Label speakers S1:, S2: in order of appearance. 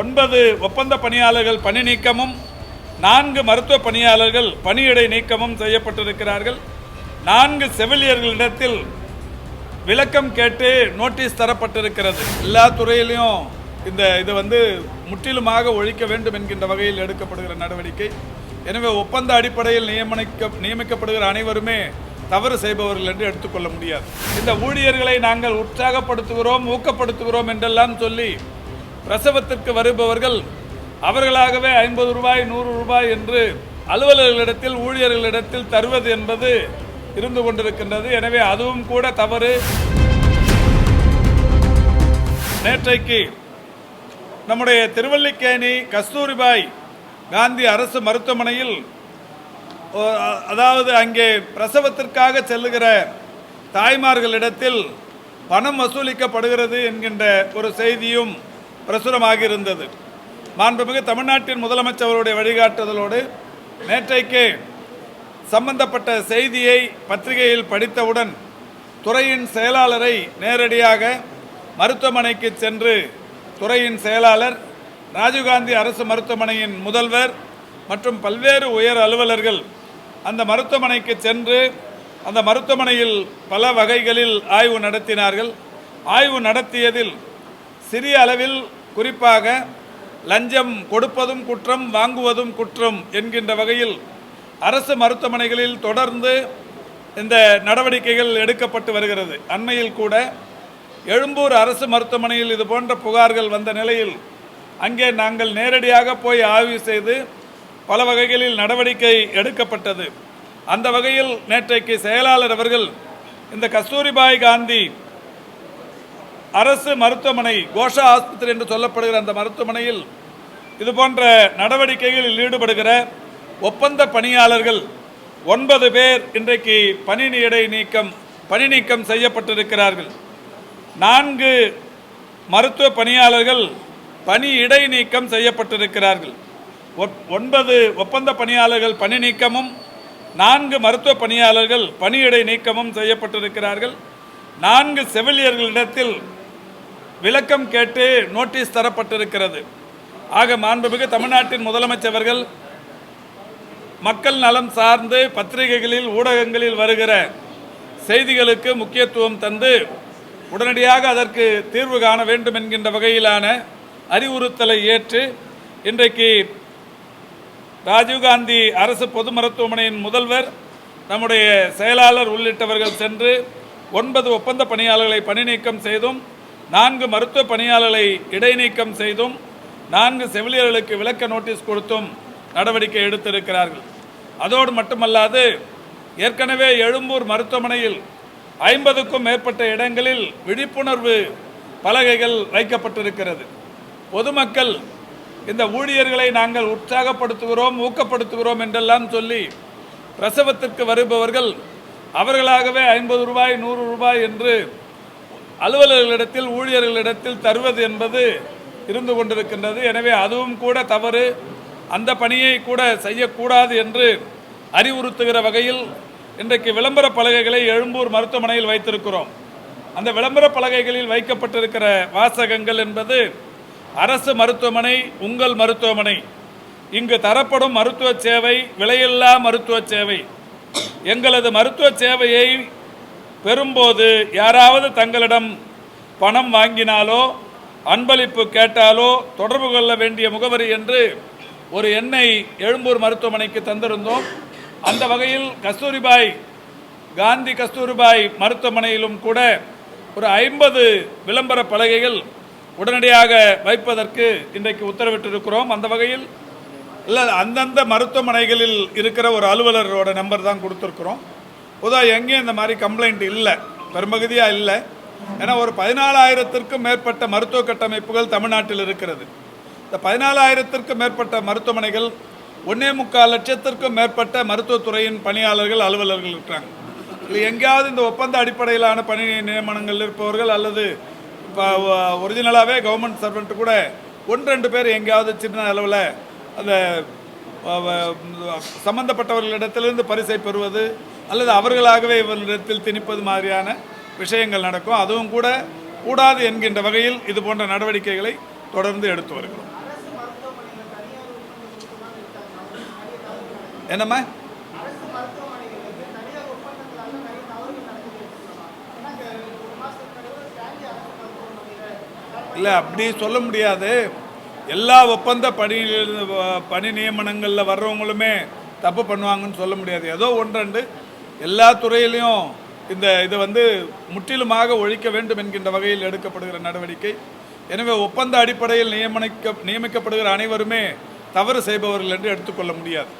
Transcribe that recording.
S1: ஒன்பது ஒப்பந்த பணியாளர்கள் பணி நீக்கமும் நான்கு மருத்துவ பணியாளர்கள் பணியிடை நீக்கமும் செய்யப்பட்டிருக்கிறார்கள். நான்கு செவிலியர்களிடத்தில் விளக்கம் கேட்டு நோட்டீஸ் தரப்பட்டிருக்கிறது. எல்லா துறையிலையும் இந்த இது வந்து முற்றிலுமாக ஒழிக்க வேண்டும் என்கின்ற வகையில் எடுக்கப்படுகிற நடவடிக்கை. எனவே ஒப்பந்த அடிப்படையில் நியமனிக்க நியமிக்கப்படுகிற அனைவருமே தவறு செய்பவர்கள் என்று எடுத்துக்கொள்ள முடியாது. இந்த ஊழியர்களை நாங்கள் உற்சாகப்படுத்துகிறோம் ஊக்கப்படுத்துகிறோம் என்றெல்லாம் சொல்லி பிரசவத்திற்கு வருபவர்கள் அவர்களாகவே ஐம்பது ரூபாய் நூறு ரூபாய் என்று அலுவலர்களிடத்தில் ஊழியர்களிடத்தில் தருவது என்பது இருந்து கொண்டிருக்கின்றது. எனவே அதுவும் கூட தவறு. நேற்றைக்கு நம்முடைய திருவல்லிக்கேணி கஸ்தூரிபாய் காந்தி அரசு மருத்துவமனையில் அதாவது அங்கே பிரசவத்திற்காக செல்லுகிற தாய்மார்களிடத்தில் பணம் வசூலிக்கப்படுகிறது என்கின்ற ஒரு செய்தியும் பிரசுரமாக இருந்தது மாண்புமிகு தமிழ்நாட்டின் முதலமைச்சருடைய வழிகாட்டுதலோடு நேற்றைக்கு சம்பந்தப்பட்ட செய்தியை பத்திரிகையில் படித்தவுடன் துறையின் செயலாளரை நேரடியாக மருத்துவமனைக்கு சென்று துறையின் செயலாளர் ராஜீவ்காந்தி அரசு மருத்துவமனையின் முதல்வர் மற்றும் பல்வேறு உயர் அலுவலர்கள் அந்த மருத்துவமனைக்கு சென்று அந்த மருத்துவமனையில் பல வகைகளில் ஆய்வு நடத்தினார்கள். ஆய்வு நடத்தியதில் சிறிய அளவில் குறிப்பாக லஞ்சம் கொடுப்பதும் குற்றம் வாங்குவதும் குற்றம் என்கின்ற வகையில் அரசு மருத்துவமனைகளில் தொடர்ந்து இந்த நடவடிக்கைகள் எடுக்கப்பட்டு வருகிறது. அண்மையில் கூட எழும்பூர் அரசு மருத்துவமனையில் இது போன்ற புகார்கள் வந்த நிலையில் அங்கே நாங்கள் நேரடியாக போய் ஆய்வு செய்து பல வகைகளில் நடவடிக்கை எடுக்கப்பட்டது. அந்த வகையில் நேற்றைக்கு செயலாளர் அவர்கள் இந்த கஸ்தூரிபாய் காந்தி அரசு மருத்துவமனை கோஷா ஆஸ்பத்திரி என்று சொல்லப்படுகிற அந்த மருத்துவமனையில் இது போன்ற நடவடிக்கைகளில் ஈடுபடுகிற ஒப்பந்த பணியாளர்கள் ஒன்பது பேர் இன்றைக்கு பணி இடை நீக்கம் பணி நீக்கம் செய்யப்பட்டிருக்கிறார்கள். நான்கு மருத்துவ பணியாளர்கள் பணி இடை நீக்கம் செய்யப்பட்டிருக்கிறார்கள். ஒப்- ஒன்பது ஒப்பந்த பணியாளர்கள் பணி நீக்கமும் நான்கு மருத்துவ பணியாளர்கள் பணியிடை நீக்கமும் செய்யப்பட்டிருக்கிறார்கள். நான்கு செவிலியர்களிடத்தில் விளக்கம் கேட்டு நோட்டீஸ் தரப்பட்டிருக்கிறது. ஆக மாண்புமிகு தமிழ்நாட்டின் முதலமைச்சர்கள் மக்கள் நலம் சார்ந்து பத்திரிகைகளில் ஊடகங்களில் வருகிற செய்திகளுக்கு முக்கியத்துவம் தந்து உடனடியாக அதற்கு தீர்வு காண வேண்டும் என்கின்ற வகையிலான அறிவுறுத்தலை ஏற்று இன்றைக்கு ராஜீவ்காந்தி அரசு பொது மருத்துவமனையின் முதல்வர் நம்முடைய செயலாளர் உள்ளிட்டவர்கள் சென்று ஒன்பது ஒப்பந்த பணியாளர்களை பணி நீக்கம் செய்தும் நான்கு மருத்துவ பணியாளர்களை இடைநீக்கம் செய்தும் நான்கு செவிலியர்களுக்கு விளக்க நோட்டீஸ் கொடுத்தும் நடவடிக்கை எடுத்திருக்கிறார்கள். அதோடு மட்டுமல்லாது ஏற்கனவே எழும்பூர் மருத்துவமனையில் ஐம்பதுக்கும் மேற்பட்ட இடங்களில் விழிப்புணர்வு பலகைகள் வைக்கப்பட்டிருக்கிறது. பொதுமக்கள் இந்த ஊழியர்களை நாங்கள் உற்சாகப்படுத்துகிறோம் ஊக்கப்படுத்துகிறோம் என்றெல்லாம் சொல்லி பிரசவத்திற்கு வருபவர்கள் அவர்களாகவே ஐம்பது ரூபாய் நூறு ரூபாய் என்று அலுவலர்களிடத்தில் ஊழியர்களிடத்தில் தருவது என்பது இருந்து கொண்டிருக்கின்றது. எனவே அதுவும் கூட தவறு. அந்த பணியை கூட செய்யக்கூடாது என்று அறிவுறுத்துகிற வகையில் இன்றைக்கு விளம்பர பலகைகளை எழும்பூர் மருத்துவமனையில் வைத்திருக்கிறோம். அந்த விளம்பர பலகைகளில் வைக்கப்பட்டிருக்கிற வாசகங்கள் என்பது அரசு மருத்துவமனை உங்கள் மருத்துவமனை. இங்கு தரப்படும் மருத்துவ சேவை விலையில்லா மருத்துவ சேவை. எங்களது மருத்துவ சேவையை பெறும்போது யாராவது தங்களிடம் பணம் வாங்கினாலோ அன்பளிப்பு கேட்டாலோ தொடர்பு கொள்ள வேண்டிய முகவரி என்று ஒரு எண்ணை எழும்பூர் மருத்துவமனைக்கு தந்திருந்தோம். அந்த வகையில் கஸ்தூரிபாய் காந்தி கஸ்தூரிபாய் மருத்துவமனையிலும் கூட ஒரு ஐம்பது விளம்பர பலகைகள் உடனடியாக வைப்பதற்கு இன்றைக்கு உத்தரவிட்டிருக்கிறோம். அந்த வகையில் இல்லை அந்தந்த மருத்துவமனைகளில் இருக்கிற ஒரு அலுவலரோட நம்பர் தான் கொடுத்துருக்குறோம். பொதுவாக எங்கேயும் இந்த மாதிரி கம்ப்ளைண்ட் இல்லை. பெரும்பகுதியாக இல்லை. ஏன்னா ஒரு பதினாலாயிரத்திற்கும் மேற்பட்ட மருத்துவ கட்டமைப்புகள் தமிழ்நாட்டில் இருக்கிறது. இந்த பதினாலாயிரத்திற்கும் மேற்பட்ட மருத்துவமனைகள் ஒன்னே முக்கால் லட்சத்திற்கும் மேற்பட்ட மருத்துவத்துறையின் பணியாளர்கள் அலுவலர்கள் இருக்கிறாங்க இல்லை எங்கேயாவது இந்த ஒப்பந்த அடிப்படையிலான பணி நியமனங்கள் இருப்பவர்கள் அல்லது இப்போ ஒரிஜினலாகவே கவர்மெண்ட் சர்வெண்ட் கூட ஒன்று ரெண்டு பேர் எங்கேயாவது சின்ன அளவில் அந்த சம்மந்தப்பட்டவர்களிடத்திலிருந்து பரிசை பெறுவது அல்லது அவர்களாகவே இவர்களிடத்தில் திணிப்பது மாதிரியான விஷயங்கள் நடக்கும். அதுவும் கூட கூடாது என்கின்ற வகையில் இது போன்ற நடவடிக்கைகளை தொடர்ந்து எடுத்து வருகிறோம். என்னம்மா? இல்லை அப்படி சொல்ல முடியாது. எல்லா ஒப்பந்த பணி பணி நியமனங்களில் வர்றவங்களுமே தப்பு பண்ணுவாங்கன்னு சொல்ல முடியாது. ஏதோ ஒன்றண்டு எல்லா துறையிலையும் இந்த இது வந்து முற்றிலுமாக ஒழிக்க வேண்டும் என்கின்ற வகையில் எடுக்கப்படுகிற நடவடிக்கை. எனவே ஒப்பந்த அடிப்படையில் நியமனிக்க நியமிக்கப்படுகிற அனைவருமே தவறு செய்பவர்கள் என்று எடுத்துக்கொள்ள முடியாது.